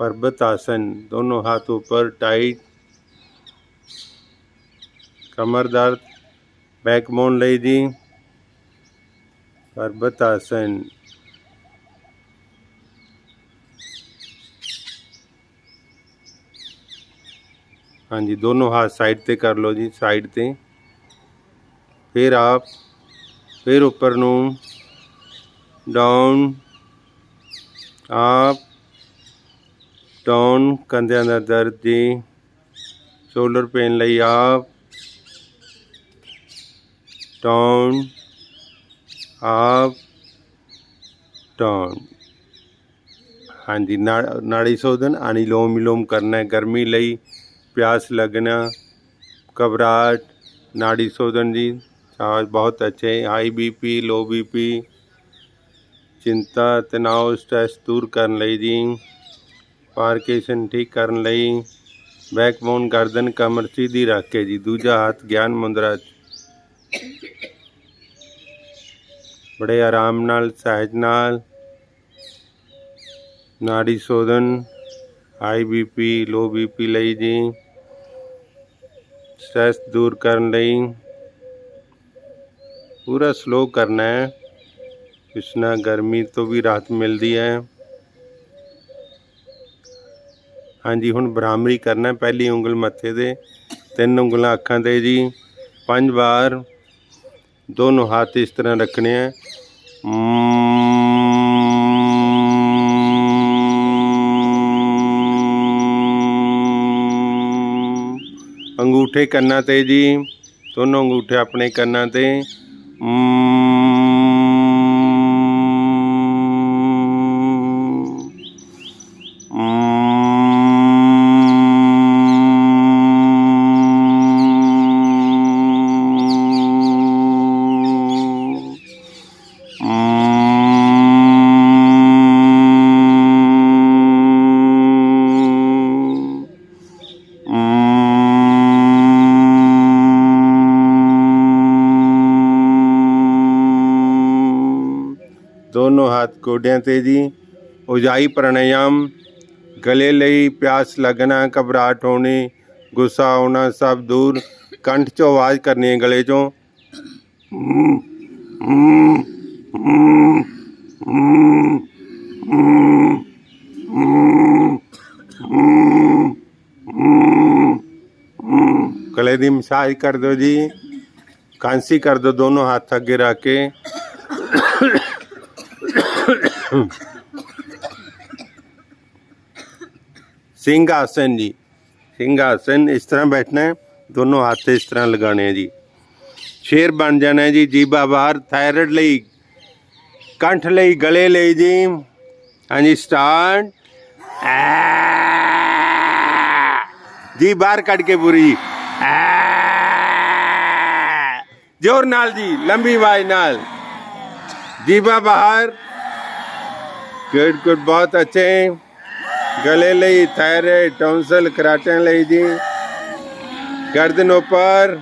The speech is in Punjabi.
पर्वत आसन दोनों हाथ ऊपर टाइट कमर दर्द बैकबोन ਲਈ ਜੀ पर्वत आसन ਹਾਂਜੀ ਦੋਨੋਂ ਹੱਥ ਸਾਈਡ ਤੇ ਕਰ ਲਓ ਜੀ ਸਾਈਡ ਤੇ ਫਿਰ ਆਪ ਫਿਰ ਉੱਪਰ ਨੂੰ ਡਾਊਨ ਆਪ ਡਾਊਨ ਕੰਧਿਆਂ ਦਾ ਦਰਦ ਜੀ ਸ਼ੋਲਡਰ ਪੇਨ ਲਈ ਆਪ ਡਾਊਨ ਆਪ ਡਾਊਨ ਹਾਂਜੀ ਨਾ- ਨਾੜੀ ਸ਼ੋਧਨ ਅਨਿਲੋਮ ਵਿਲੋਮ ਕਰਨਾ ਹੈ ਗਰਮੀ ਲਈ प्यास लगना घबराहट नाड़ी शोधन जी साज बहुत अच्छे हाई बीपी लो बीपी ਚਿੰਤਾ ਤਣਾਅ ਸਟ੍ਰੈਸ ਦੂਰ ਕਰਨ ਲਈ ਜੀ ਪਾਰਕੇਸ਼ਨ ਠੀਕ ਕਰਨ ਲਈ ਬੈਕਬੋਨ ਗਰਦਨ ਕਮਰ ਸਿੱਧੀ ਰੱਖ ਕੇ ਜੀ, ਦੂਜਾ ਹੱਥ ਗਿਆਨ ਮੁੰਦਰਾ ਬੜੇ ਆਰਾਮ ਨਾਲ, ਸਹਿਜ ਨਾਲ, Nadi Shodhan high BP low BP ਲਈ ਜੀ ਸਟ੍ਰੈਸ ਦੂਰ ਕਰਨ ਲਈ। ਪੂਰਾ ਸਲੋ ਕਰਨਾ ਹੈ। ਇਸ ਨਾਲ ਗਰਮੀ ਤੋਂ ਵੀ ਰਾਹਤ ਮਿਲਦੀ ਹੈ। ਹਾਂਜੀ, ਹੁਣ ਬਰਾਮਰੀ ਕਰਨਾ, ਪਹਿਲੀ ਉਂਗਲ ਮੱਥੇ ਤੇ, ਤਿੰਨ ਉਂਗਲਾਂ ਅੱਖਾਂ ਤੇ ਜੀ, ਪੰਜ ਵਾਰ ਦੋਨੋਂ ਹੱਥ ਇਸ ਤਰ੍ਹਾਂ ਰੱਖਣੇ ਹੈ ਅੰਗੂਠੇ ਕੰਨਾਂ ਤੇ ਜੀ, ਦੋਨੋਂ ਅੰਗੂਠੇ ਆਪਣੇ ਕੰਨਾਂ ਤੇ। ਦੋਨੋਂ ਹੱਥ ਗੋਡਿਆਂ ਤੇ ਜੀ। ਉਜਾਈ ਪ੍ਰਾਣਾਯਾਮ। ਗਲੇ ਲਈ ਪਿਆਸ ਲੱਗਣਾ, ਘਬਰਾਹਟ ਹੋਣੀ, ਗੁੱਸਾ ਆਉਣਾ ਸਭ ਦੂਰ। ਕੰਠ 'ਚੋਂ ਆਵਾਜ਼ ਕਰਨੀ ਹੈ ਗਲੇ 'ਚੋਂ। ਗਲੇ ਦੀ ਮਸਾਜ ਕਰ ਦਿਓ ਜੀ। ਕਾਂਸੀ ਕਰ ਦਿਓ ਦੋਨੋਂ ਹੱਥ ਅੱਗੇ ਰੱਖ ਕੇ। ਸਿੰਘ ਆਸਨ ਜੀ ਸਿੰਘ ਆਸਨ ਇਸ ਤਰ੍ਹਾਂ ਬੈਠਣਾ ਹੈ ਦੋਨੋਂ ਹੱਥ ਇਸ ਤਰ੍ਹਾਂ ਲਗਾਣੇ ਹੈ ਜੀ ਸ਼ੇਰ ਬਣ ਜਾਣਾ ਹੈ ਜੀ ਜੀਭਾ ਬਾਹਰ ਥਾਇਰਾਇਡ ਲਈ ਕੰਠ ਲਈ ਗਲੇ ਲਈ ਜੀ ਹਾਂਜੀ ਸਟਾਰਟ ਜੀ ਬਾਹਰ ਕੱਢ ਕੇ ਪੂਰੀ ਜ਼ੋਰ ਨਾਲ ਜੀ ਲੰਬੀ ਆਵਾਜ਼ ਨਾਲ ਜੀਭਾ ਬਾਹਰ ਗੁੱਡ ਗੁੱਡ ਬਹੁਤ ਅੱਛੇ। ਗਲੇ ਲਈ ਥਾਇਰਾਇਡ ਟੌਂਸਲ ਕਰਾਟਿਆਂ ਲਈ ਜੀ। ਗਰਦਨ ਉੱਪਰ